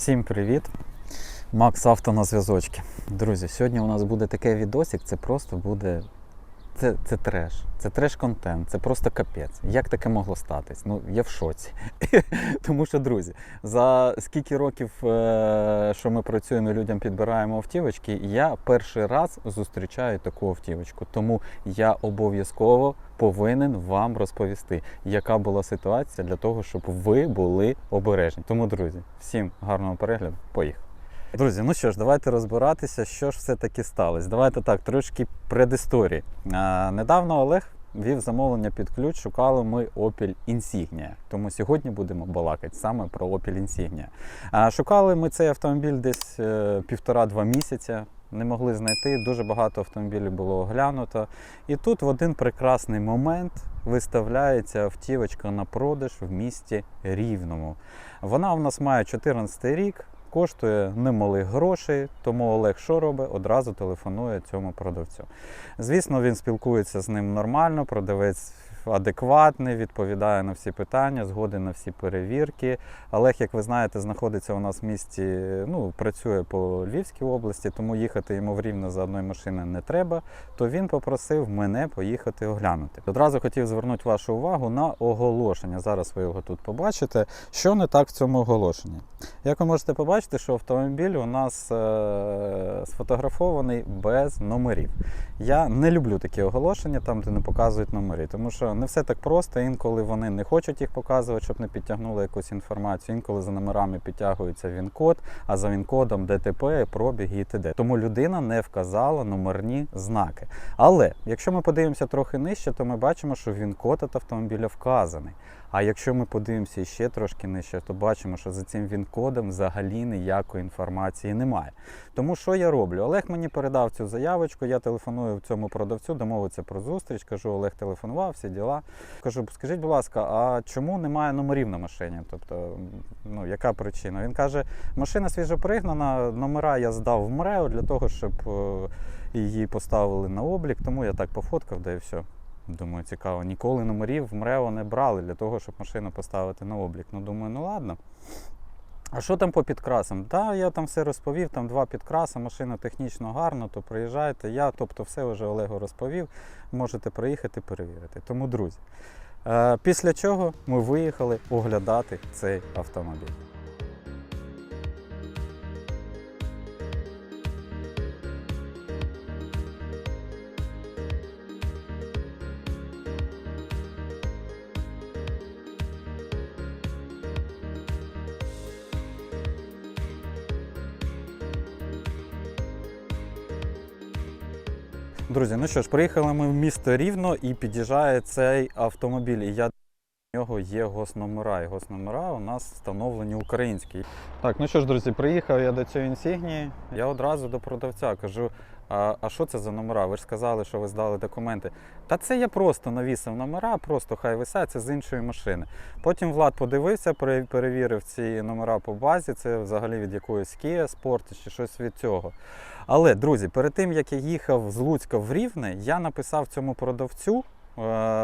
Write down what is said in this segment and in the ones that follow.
Всім привіт! Макс Авто на зв'язочки. Друзі, сьогодні у нас буде таке відосик, це просто буде. Це, це треш, це треш-контент, це просто капець. Як таке могло статись? Ну, я в шоці. Тому що, друзі, за скільки років, е, що ми працюємо, людям підбираємо автівочки, я перший раз зустрічаю таку автівочку. Тому я обов'язково повинен вам розповісти, яка була ситуація для того, щоб ви були обережні. Тому, друзі, всім гарного перегляду. Поїхали. Друзі, ну що ж, давайте розбиратися, що ж все-таки сталося. Давайте так, трошки предісторії. А, недавно Олег вів замовлення під ключ, шукали ми Opel Insignia. Тому сьогодні будемо балакати саме про Opel Insignia. А, шукали ми цей автомобіль десь е, півтора-два місяця. Не могли знайти, дуже багато автомобілів було оглянуто. І тут в один прекрасний момент виставляється автівочка на продаж в місті Рівному. Вона в нас має 14 рік, коштує немалих грошей, тому Олег що робить? Одразу телефонує цьому продавцю. Звісно, він спілкується з ним нормально, продавець адекватний, відповідає на всі питання, згоден на всі перевірки. Олег, як ви знаєте, знаходиться у нас в місті, ну, працює по Львівській області, тому їхати йому в Рівне за одної машини не треба. То він попросив мене поїхати оглянути. Одразу хотів звернути вашу увагу на оголошення. Зараз ви його тут побачите. Що не так в цьому оголошенні? Як ви можете побачити, що автомобіль у нас е- сфотографований без номерів. Я не люблю такі оголошення, там де не показують номери, тому що не все так просто. Інколи вони не хочуть їх показувати, щоб не підтягнули якусь інформацію. Інколи за номерами підтягується він-код, а за він-кодом ДТП, пробіг і т.д. Тому людина не вказала номерні знаки. Але якщо ми подивимося трохи нижче, то ми бачимо, що він-код від автомобіля вказаний. А якщо ми подивимося ще трошки нижче, то бачимо, що за цим він-кодом взагалі ніякої інформації немає. Тому що я роблю? Олег мені передав цю заявочку, я телефоную цьому продавцю, домовився про зустріч. Кажу, Олег телефонував, всі діла. Кажу, скажіть, будь ласка, а чому немає номерів на машині? Тобто, ну яка причина? Він каже, машина свіжопригнана, номера я здав в МРЕО для того, щоб е, її поставили на облік, тому я так пофоткав, да і все. Думаю, цікаво. Ніколи номерів в МРЕО не брали для того, щоб машину поставити на облік. Ну, думаю, ну ладно. А що там по підкрасам? Так, я там все розповів, там два підкраси, машина технічно гарна, то приїжджайте. Я, тобто, все вже Олегу розповів. Можете приїхати перевірити. Тому, друзі, е, після чого ми виїхали оглядати цей автомобіль. Друзі, ну що ж, приїхали ми в місто Рівно і під'їжджає цей автомобіль. І я у нього є госномера. І госномера у нас встановлені українські. Так, ну що ж, друзі, приїхав я до цієї інсігнії. Я одразу до продавця кажу: а, а що це за номера? Ви ж сказали, що ви здали документи. Та це я просто навісив номера, просто хай висять, це з іншої машини. Потім Влад подивився, перевірив ці номера по базі. Це взагалі від якоїсь Kia Sport чи щось від цього. Але, друзі, перед тим як я їхав з Луцька в Рівне, я написав цьому продавцю е,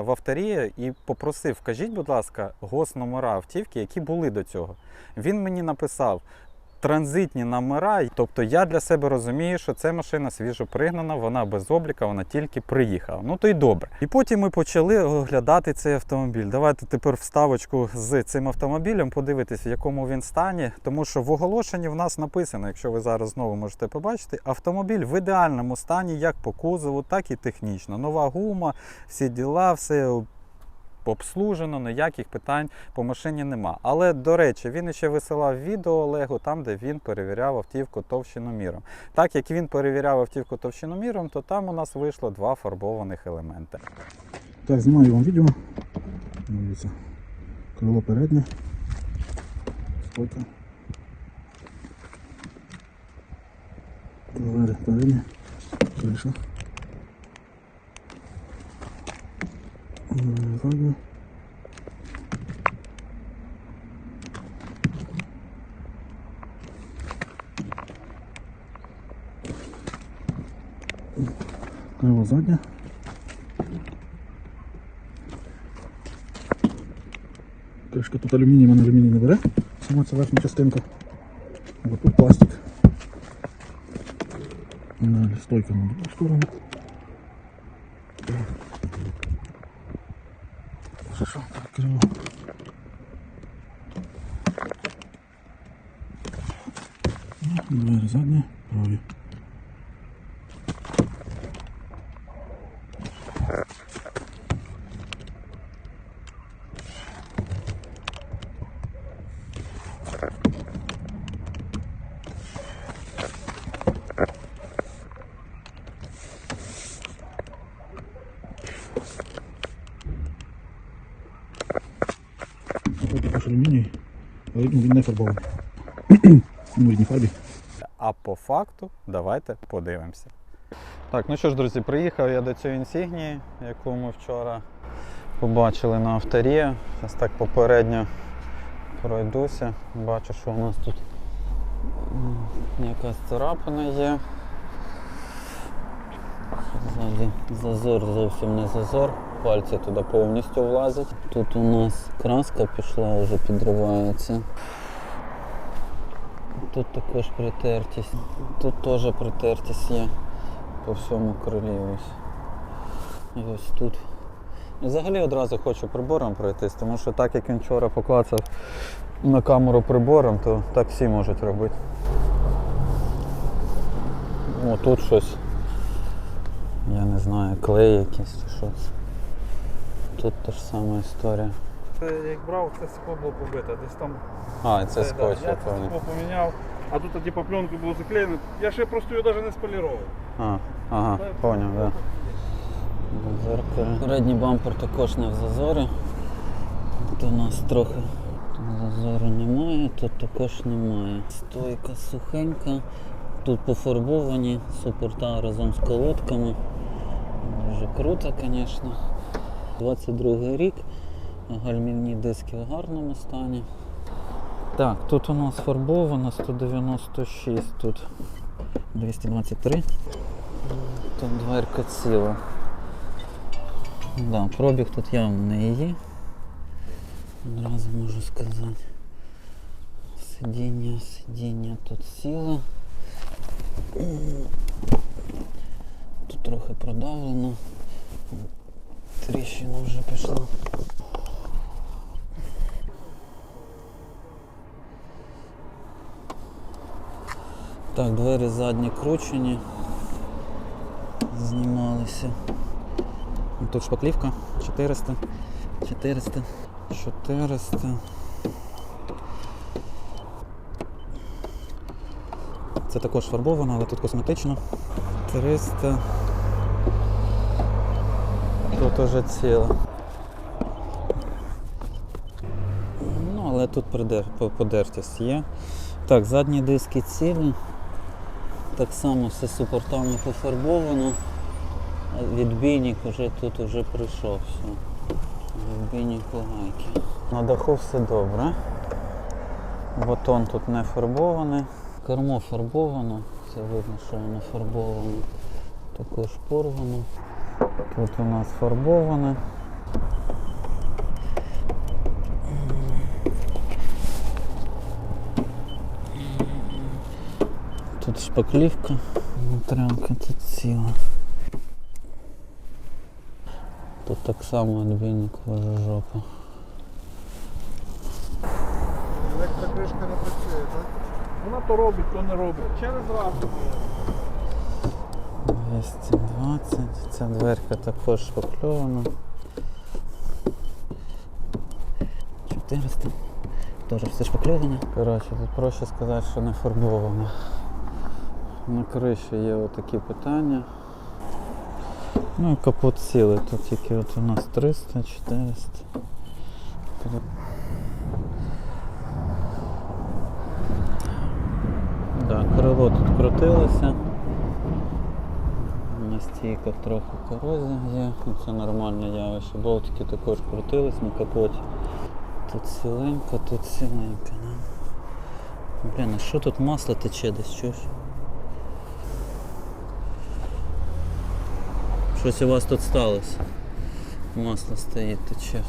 в авторії і попросив, кажіть, будь ласка, госномера автівки, які були до цього. Він мені написав. Транзитні номера, тобто я для себе розумію, що це машина свіжо пригнана, вона без обліка, вона тільки приїхала. Ну то й добре. І потім ми почали оглядати цей автомобіль. Давайте тепер вставочку з цим автомобілем, подивитися, в якому він стані. Тому що в оголошенні в нас написано, якщо ви зараз знову можете побачити, автомобіль в ідеальному стані, як по кузову, так і технічно. Нова гума, всі діла, все обслужено, ніяких питань по машині нема. Але, до речі, він ще висилав відео Олегу там, де він перевіряв автівку товщиноміром. Так як він перевіряв автівку товщиноміром, то там у нас вийшло два фарбованих елементи. Так, знімаю вам відео. Дивіться. Крило переднє. Двері переднє. Криша. М, Заднє. Крило заднє. Кришка тут алюміній, мене алюміній не бере. Сама ця верхня частинка. Вот тут пластик. Далі стойка на другу сторону. Ну, він не фарбований. ну, рідній фарбі. А по факту давайте подивимося. Так, ну що ж, друзі, приїхав я до цієї інсігнії, яку ми вчора побачили на авторі. Зараз так попередньо пройдуся. Бачу, що у нас тут якась царапина є. Ззаді зазор зовсім не зазор, пальці туди повністю влазять. Тут у нас краска пішла, вже підривається. Тут також притертість. Тут теж притертість є по всьому крилі ось. І ось тут. І Взагалі одразу хочу прибором пройтись, тому що так як він вчора поклацав на камеру прибором, то так всі можуть робити. О, тут щось. Я не знаю, клей якийсь чи що це. Тут та ж сама історія. Це як брав, це скло було побите. Десь там А, це да, скотч, я я це скло поміняв, а тут типу пленку було заклеєно. Я ще просто його навіть не сполірував. А, ага, поняв, так. Да. Зеркало. Передній бампер також не в зазорі. Тут у нас трохи зазору немає, тут також немає. Стойка сухенька. Тут пофарбовані супорта разом з колодками. Дуже круто, звісно. 22 рік. Гальмівні диски в гарному стані. Так, тут у нас фарбовано 196, тут 223. Тут дверка ціла. Да, пробіг тут явно не її. Одразу можу сказати. Сидіння, сидіння тут сіло. Тут трохи продавлено. Тріщина вже пішла. Так, двері задні кручені. Знімалися. Ну, Тут шпаклівка 400, 400, 400. Це також фарбовано, але тут косметично. 300. Тут уже ціле. Ну, але тут подертість є. Так, задні диски цілі. Так само все супортами пофарбовано. Відбійник вже тут вже прийшов. Все. Відбійник у гайки. На даху все добре. Батон тут не фарбований. Кермо фарбовано. Це видно, що воно фарбовано. Також порвано. Тут у нас фарбоване. Тут шпаклівка, внутрянка тут ціла. Тут так само лежа жопа. Електрокришка не працює, так? Вона то робить, то не робить. Через раз. 220, ця дверка також шпакльована. 400. Теж все шпакльоване. Коротше, тут проще сказати, що не фарбовано. На криші є отакі питання. Ну і капот цілий, тут тільки от у нас 300, 400. Да, крило тут крутилося. На стійках трохи корозія є, ну, це нормальне явище. Болтики також крутились на капоті. Тут ціленько, тут ціленько. Да? Блін, а що тут масло тече десь, чуєш? Щось у вас тут сталося. Масло стоїть, тече.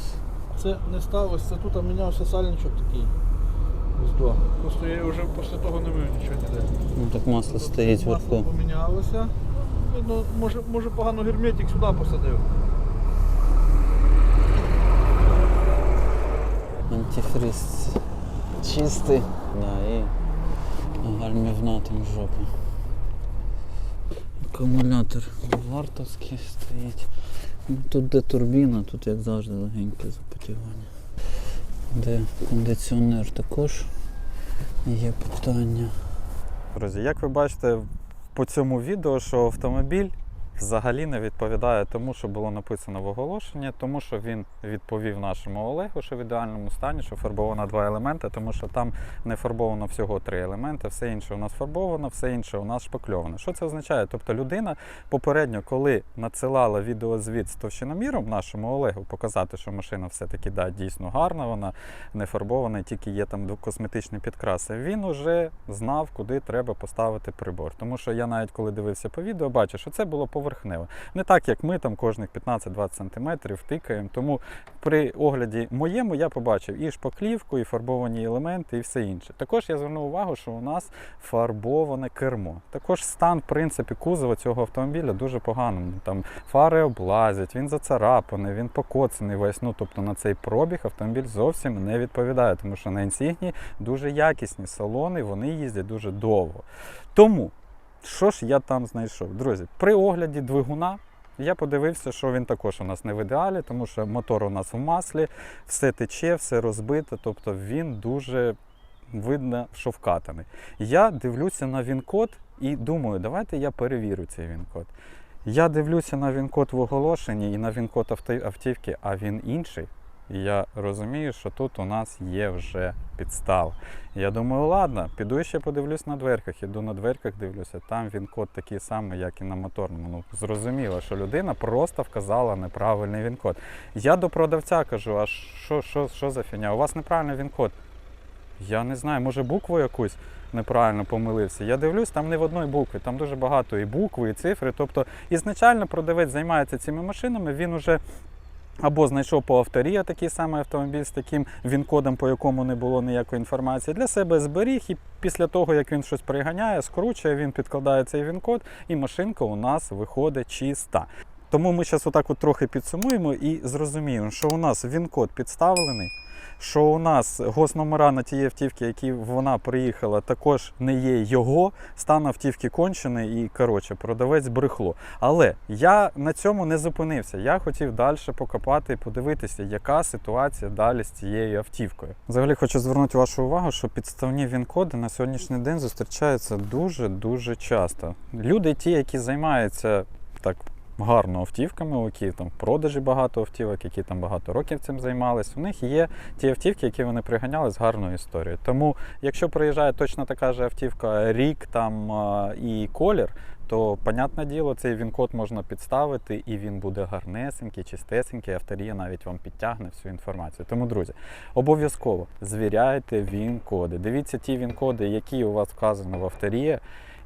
Це не сталося, це тут мінявся сальничок такий. Здо. Просто я вже після того не мив нічого ніде. Ну так масло стоїть Масло вверху. помінялося. Видно, може, може погано герметик сюди посадив. Антифриз чистий. Да, і гальмівна там жопа. Акумулятор вартовський стоїть. Ну, тут де турбіна, тут як завжди легеньке запотівання. Де кондиціонер також є питання. Друзі, як ви бачите по цьому відео, що автомобіль взагалі не відповідає тому, що було написано в оголошенні, тому що він відповів нашому Олегу, що в ідеальному стані, що фарбовано два елементи, тому що там не фарбовано всього три елементи, все інше у нас фарбовано, все інше у нас шпакльовано. Що це означає? Тобто людина попередньо, коли надсилала відеозвіт з товщиноміром нашому Олегу, показати, що машина все-таки да, дійсно гарна, вона не фарбована, тільки є там косметичні підкраси. Він уже знав, куди треба поставити прибор. Тому що я навіть коли дивився по відео, бачу, що це було поверхнево. Не так, як ми там кожних 15-20 см тикаємо. Тому при огляді моєму я побачив і шпаклівку, і фарбовані елементи, і все інше. Також я звернув увагу, що у нас фарбоване кермо. Також стан, в принципі, кузова цього автомобіля дуже поганий. Ну, Там фари облазять, він зацарапаний, він покоцаний весь. Ну тобто на цей пробіг автомобіль зовсім не відповідає, тому що на інсігні дуже якісні салони, вони їздять дуже довго. Тому, що ж я там знайшов? Друзі, при огляді двигуна. Я подивився, що він також у нас не в ідеалі, тому що мотор у нас в маслі, все тече, все розбите, тобто він дуже видно, що вкатаний. Я дивлюся на він-код і думаю, давайте я перевірю цей він-код. Я дивлюся на він-код в оголошенні і на він-код автівки, а він інший. І я розумію, що тут у нас є вже підстава. Я думаю, ладно, піду ще подивлюсь на дверках. Іду на дверках, дивлюся, там він код такий самий, як і на моторному. Ну, зрозуміло, що людина просто вказала неправильний він-код. Я до продавця кажу, а що, що, що за фігня? У вас неправильний він-код. Я не знаю, може букву якусь неправильно помилився. Я дивлюсь, там не в одній букві, там дуже багато і букви, і цифри. Тобто, ізначально продавець займається цими машинами, він уже або знайшов по авторія такий самий автомобіль з таким він-кодом, по якому не було ніякої інформації. Для себе зберіг, і після того, як він щось приганяє, скручує, він підкладає цей він-код, і машинка у нас виходить чиста. Тому ми зараз отак от трохи підсумуємо і зрозуміємо, що у нас він-код підставлений, що у нас госномера на тієї автівки, які вона приїхала, також не є його, стан автівки кончений і коротше, продавець брехло. Але я на цьому не зупинився. Я хотів далі покопати і подивитися, яка ситуація далі з цією автівкою. Взагалі хочу звернути вашу увагу, що підставні він-коди на сьогоднішній день зустрічаються дуже дуже часто. Люди, ті, які займаються так гарно автівками, у які там в продажі багато автівок, які там багато років цим займались. У них є ті автівки, які вони приганяли з гарною історією. Тому, якщо приїжджає точно така ж автівка, рік там і колір. То, понятне діло, цей він-код можна підставити, і він буде гарнесенький, чистесенький, авторія навіть вам підтягне всю інформацію. Тому, друзі, обов'язково звіряйте він-коди. Дивіться ті він-коди, які у вас вказані в авторії,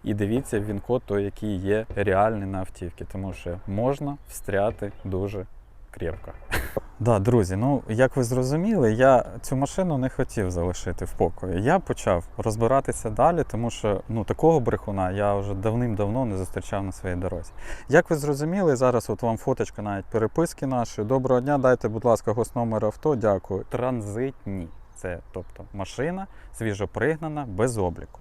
і дивіться він-код той, який є реальний на автівці, тому що можна встряти дуже крепко. Да, друзі, ну як ви зрозуміли, я цю машину не хотів залишити в покої. Я почав розбиратися далі, тому що ну такого брехуна я вже давним-давно не зустрічав на своїй дорозі. Як ви зрозуміли, зараз от вам фоточка навіть переписки нашої. Доброго дня, дайте, будь ласка, госномер авто. Дякую. Транзитні. Це тобто машина свіжопригнана, без обліку.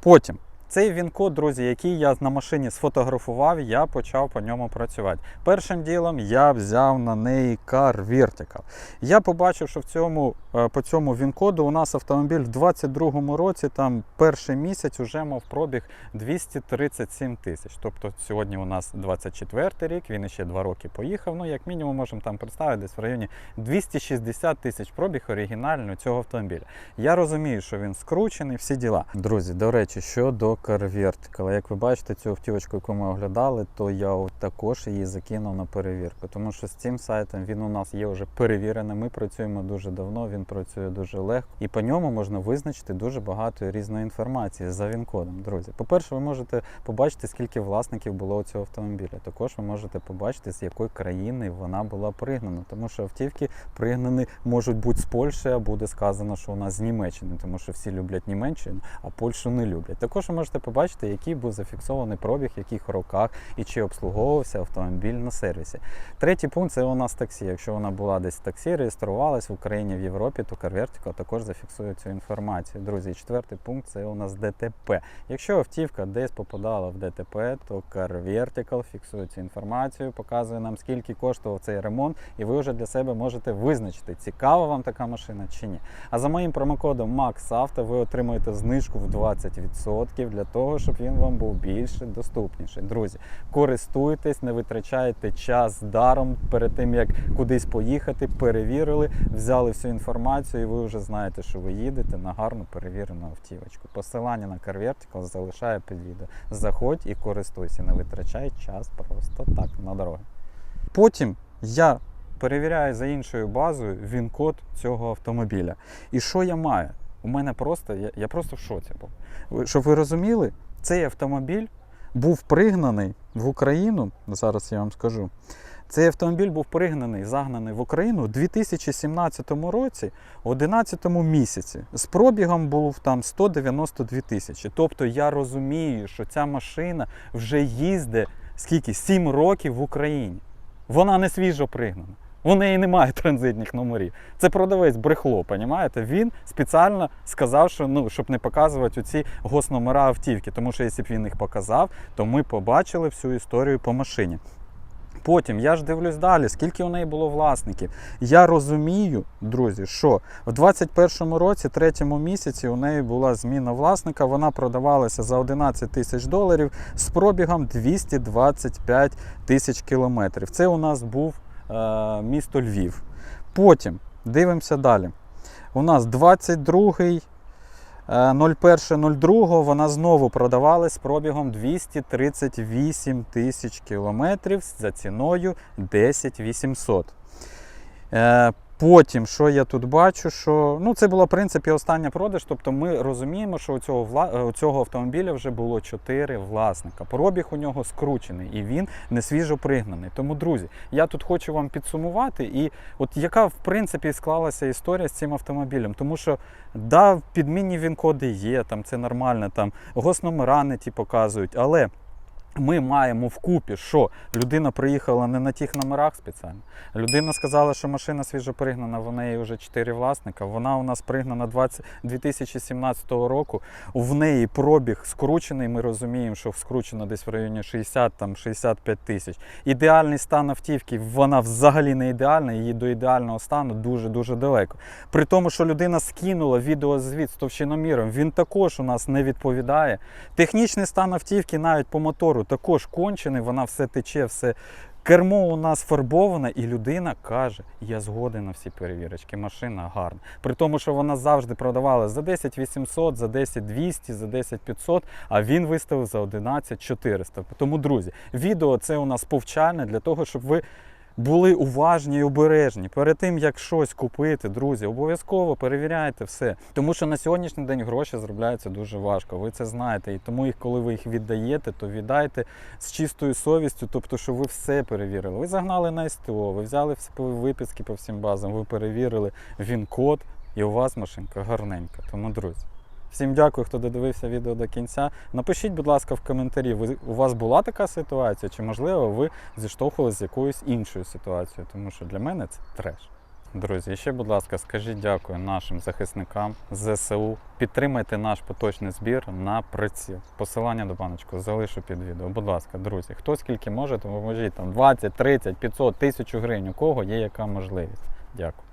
Потім. Цей він-код, друзі, який я на машині сфотографував, я почав по ньому працювати. Першим ділом я взяв на неї Car Vertical. Я побачив, що в цьому, е, по цьому він-коду у нас автомобіль в 22-му році, там перший місяць вже мав пробіг 237 тисяч. Тобто сьогодні у нас 24 рік, він ще 2 роки поїхав. Ну, як мінімум, можемо там представити десь в районі 260 тисяч пробіг оригінальний цього автомобіля. Я розумію, що він скручений, всі діла. Друзі, до речі, щодо Car Vertical. Як ви бачите, цю автівочку, яку ми оглядали, то я також її закинув на перевірку. Тому що з цим сайтом він у нас є вже перевірений. Ми працюємо дуже давно, він працює дуже легко. І по ньому можна визначити дуже багато різної інформації за він-кодом. Друзі, по-перше, ви можете побачити, скільки власників було у цього автомобіля. Також ви можете побачити, з якої країни вона була пригнана. Тому що автівки пригнані можуть бути з Польщі, а буде сказано, що у нас з Німеччини, тому що всі люблять Німеччину, а Польщу не люблять. Також ви можете побачити, який був зафіксований пробіг, в яких роках і чи обслуговувався автомобіль на сервісі. Третій пункт це у нас таксі. Якщо вона була десь в таксі, реєструвалась в Україні в Європі, то CarVertical також зафіксує цю інформацію. Друзі, четвертий пункт це у нас ДТП. Якщо автівка десь попадала в ДТП, то CarVertical фіксує цю інформацію, показує нам, скільки коштував цей ремонт, і ви вже для себе можете визначити, цікава вам така машина чи ні. А за моїм промокодом MAXAUTO ви отримуєте знижку в 20% для того, щоб він вам був більше доступніший. Друзі, користуйтесь, не витрачайте час даром перед тим, як кудись поїхати, перевірили, взяли всю інформацію, і ви вже знаєте, що ви їдете на гарну перевірену автівочку. Посилання на CarVertical залишаю під відео. Заходь і користуйся, не витрачай час просто так на дороги. Потім я перевіряю за іншою базою він-код цього автомобіля. І що я маю? У мене просто, я, я просто в шоці був. Щоб ви розуміли, цей автомобіль був пригнаний в Україну. Зараз я вам скажу. Цей автомобіль був пригнаний, загнаний в Україну у 2017 році, в 11 місяці. З пробігом був там 192 тисячі. Тобто я розумію, що ця машина вже їздить скільки? 7 років в Україні. Вона не свіжо пригнана. У неї немає транзитних номерів. Це продавець брехло, понімаєте? Він спеціально сказав, що ну, щоб не показувати оці госномера автівки. Тому що якщо б він їх показав, то ми побачили всю історію по машині. Потім я ж дивлюсь далі, скільки у неї було власників. Я розумію, друзі, що в 21-му році, третьому місяці, у неї була зміна власника. Вона продавалася за 11 тисяч доларів з пробігом 225 тисяч кілометрів. Це у нас був місто Львів. Потім дивимося далі. У нас 22-й. е, 01.02 вона знову продавалась пробігом 238 тисяч кілометрів за ціною 10 800. Потім, що я тут бачу, що ну, це була в принципі остання продаж. Тобто ми розуміємо, що у цього, вла... е, у цього автомобіля вже було 4 власника. Пробіг у нього скручений і він не свіжо пригнаний. Тому, друзі, я тут хочу вам підсумувати, і от яка в принципі склалася історія з цим автомобілем. Тому що да, підмінні він-коди є, там це нормально, там госномера не ті показують, але. Ми маємо вкупі, що людина приїхала не на тих номерах спеціально. Людина сказала, що машина свіжо пригнана, в неї вже 4 власника. Вона у нас пригнана 20, 2017 року. В неї пробіг скручений. Ми розуміємо, що скручено десь в районі 60-65 тисяч. Ідеальний стан автівки, вона взагалі не ідеальна, її до ідеального стану дуже-дуже далеко. При тому, що людина скинула відеозвіт з товщиноміром, він також у нас не відповідає. Технічний стан автівки навіть по мотору також кончений, вона все тече, все. Кермо у нас фарбоване, і людина каже: я згоден на всі перевірочки, машина гарна. При тому, що вона завжди продавала за 10 800, за 10 200, за 10 500, а він виставив за 11 400. Тому, друзі, відео це у нас повчальне для того, щоб ви були уважні і обережні. Перед тим, як щось купити, друзі, обов'язково перевіряйте все. Тому що на сьогоднішній день гроші заробляються дуже важко. Ви це знаєте. І тому, їх, коли ви їх віддаєте, то віддайте з чистою совістю, тобто, що ви все перевірили. Ви загнали на СТО, ви взяли всі виписки по всім базам, ви перевірили він-код, і у вас машинка гарненька. Тому, друзі. Всім дякую, хто додивився відео до кінця. Напишіть, будь ласка, в коментарі, ви, у вас була така ситуація, чи можливо ви зіштовхувалися з якоюсь іншою ситуацією, тому що для мене це треш. Друзі, ще, будь ласка, скажіть дякую нашим захисникам ЗСУ. Підтримайте наш поточний збір на приціл. Посилання до баночку залишу під відео. Будь ласка, друзі, хто скільки може, то поможіть там 20, 30, 500, 1000 гривень, у кого є яка можливість. Дякую.